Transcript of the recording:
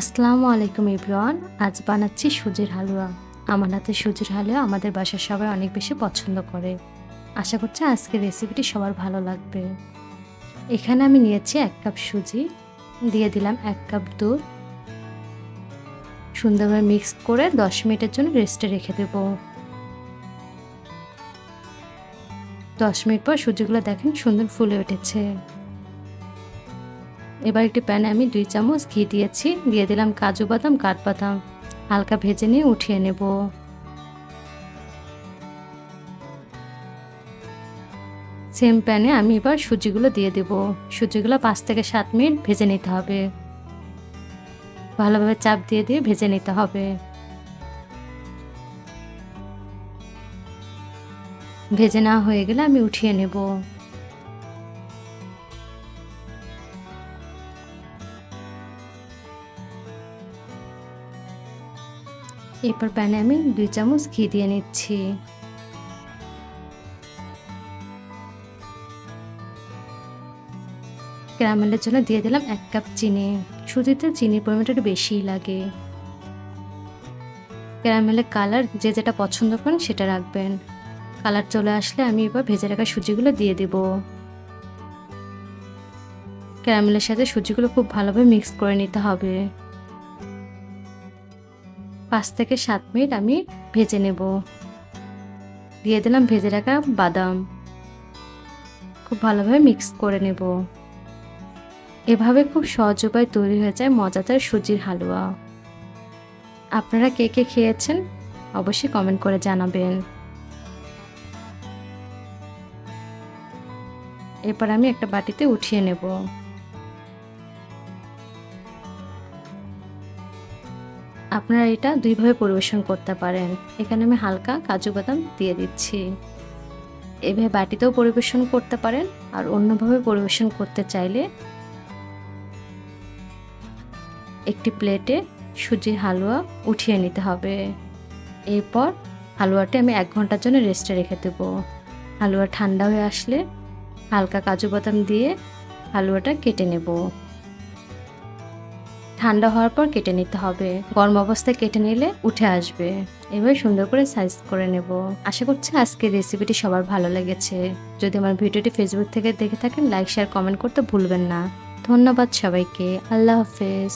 আসসালামু আলাইকুম ইব্রান, আজ বানাচ্ছি সুজির হালুয়া। আমার হাতে সুজির হালুয়া আমাদের বাসার সবাই অনেক বেশি পছন্দ করে। আশা করছি আজকের রেসিপিটি সবার ভালো লাগবে। এখানে আমি নিয়েছি এক কাপ সুজি, দিয়ে দিলাম এক কাপ দুধ। সুন্দরভাবে মিক্স করে দশ মিনিটের জন্য রেস্টে রেখে দেব। দশ মিনিট পর সুজিগুলো দেখেন সুন্দর ফুলে উঠেছে। এবার একটি প্যানে আমি দুই চামচ ঘি দিয়েছি, দিয়ে দিলাম কাজু বাদাম, কাঠবাদাম। হালকা ভেজে নিয়ে উঠিয়ে নেব। সেম প্যানে আমি এবার সুজিগুলো দিয়ে দেব। সুজিগুলো পাঁচ থেকে সাত মিনিট ভেজে নিতে হবে। ভালোভাবে চাপ দিয়ে দিয়ে ভেজে নিতে হবে। ভেজে নেওয়া হয়ে গেলে আমি উঠিয়ে নেব। এরপর প্যানে আমি দুই চামচ ঘি দিয়ে নিচ্ছি। ক্যারামেলের জন্য দিয়ে দিলাম এক কাপ চিনি। সুজিতে চিনির পরিমাণটা একটু বেশিই লাগে। ক্যারামেলের কালার যে যেটা পছন্দ করেন সেটা রাখবেন। কালার চলে আসলে আমি এবার ভেজে রাখা সুজিগুলো দিয়ে দিব। ক্যারামেলের সাথে সুজিগুলো খুব ভালোভাবে মিক্স করে নিতে হবে। পাঁচ থেকে সাত মিনিট আমি ভেজে নেব। দিয়ে দিলাম ভেজে রাখা বাদাম। খুব ভালোভাবে মিক্স করে নেব। এভাবে খুব সহজ উপায় তৈরি হয়ে যায় মজাদার সুজির হালুয়া। আপনারা কে কে খেয়েছেন অবশ্যই কমেন্ট করে জানাবেন। এরপর আমি একটা বাটিতে উঠিয়ে নেব। আপনারা এটা দুইভাবে পরিবেশন করতে পারেন। এখানে আমি হালকা কাজু বাদাম দিয়ে দিচ্ছি। এভাবে বাটিতেও পরিবেশন করতে পারেন আর অন্যভাবে পরিবেশন করতে চাইলে একটি প্লেটে সুজির হালুয়া উঠিয়ে নিতে হবে। এরপর হালুয়াটি আমি এক ঘণ্টার জন্য রেস্টে রেখে দেব। হালুয়া ঠান্ডা হয়ে আসলে হালকা কাজু বাদাম দিয়ে হালুয়াটা কেটে নেব। ঠান্ডা হওয়ার পর কেটে নিতে হবে। গরম অবস্থায় কেটে নিলে উঠে আসবে। এবার সুন্দর করে সাইজ করে নেব। আশা করছি আজকের রেসিপিটি সবার ভালো লেগেছে। যদি আমার ভিডিওটি ফেসবুক থেকে দেখে থাকেন লাইক শেয়ার কমেন্ট করতে ভুলবেন না। ধন্যবাদ সবাইকে। আল্লাহ হাফেজ।